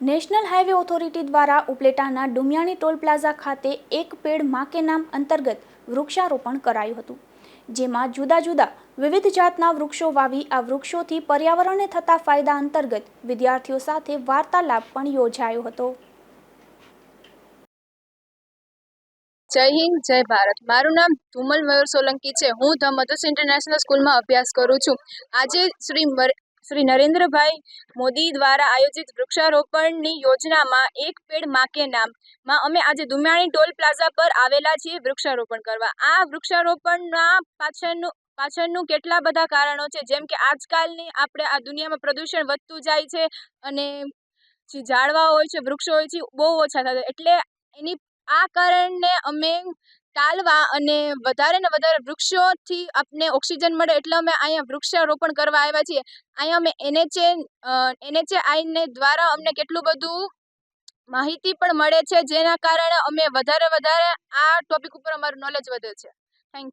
National highway authority દ્વારા ઉપલેટાના Dumiyani toll plaza ખાતે એક પેડ માકે નામ અંતર્ગત વૃક્ષારોપણ કરાયું હતું, જેમાં જુદા જુદા વિવિધ જાતના વૃક્ષો વાવી આ વૃક્ષોથી પર્યાવરણને થતા ફાયદા અંતર્ગત વિદ્યાર્થીઓ સાથે વાર્તાલાપ પણ યોજાયો હતો. જય હિન્દ, જય ભારત. મારું નામ ધુમલ મયુર સોલંકી છે. હું ધ મધુસ ઇન્ટરનેશનલ સ્કૂલમાં અભ્યાસ કરું છું. આજે શ્રી શ્રી નરેન્દ્રભાઈ મોદી દ્વારા આયોજિત વૃક્ષારોપણની યોજનામાં એક પેડમાં કે નામમાં અમે આજે દુમિયાણી ટોલ પ્લાઝા પર આવેલા છીએ વૃક્ષારોપણ કરવા. આ વૃક્ષારોપણના પાછળનું પાછળનું કેટલા બધા કારણો છે? જેમ કે આજકાલની આપણે આ દુનિયામાં પ્રદૂષણ વધતું જાય છે અને જે ઝાડવા હોય છે, વૃક્ષો હોય છે બહુ ઓછા થતા એટલે એની, આ કારણને અમે ટાળવા અને વધારે ને વધારે વૃક્ષોથી આપને ઓક્સિજન મળે એટલે અમે અહીંયા વૃક્ષારોપણ કરવા આવ્યા છીએ. અહીંયા અમે એનએચએ એનએચએ આઈને દ્વારા અમને કેટલું બધું માહિતી પણ મળે છે, જેના કારણે અમે વધારે વધારે આ ટોપિક ઉપર અમારું નોલેજ વધે છે.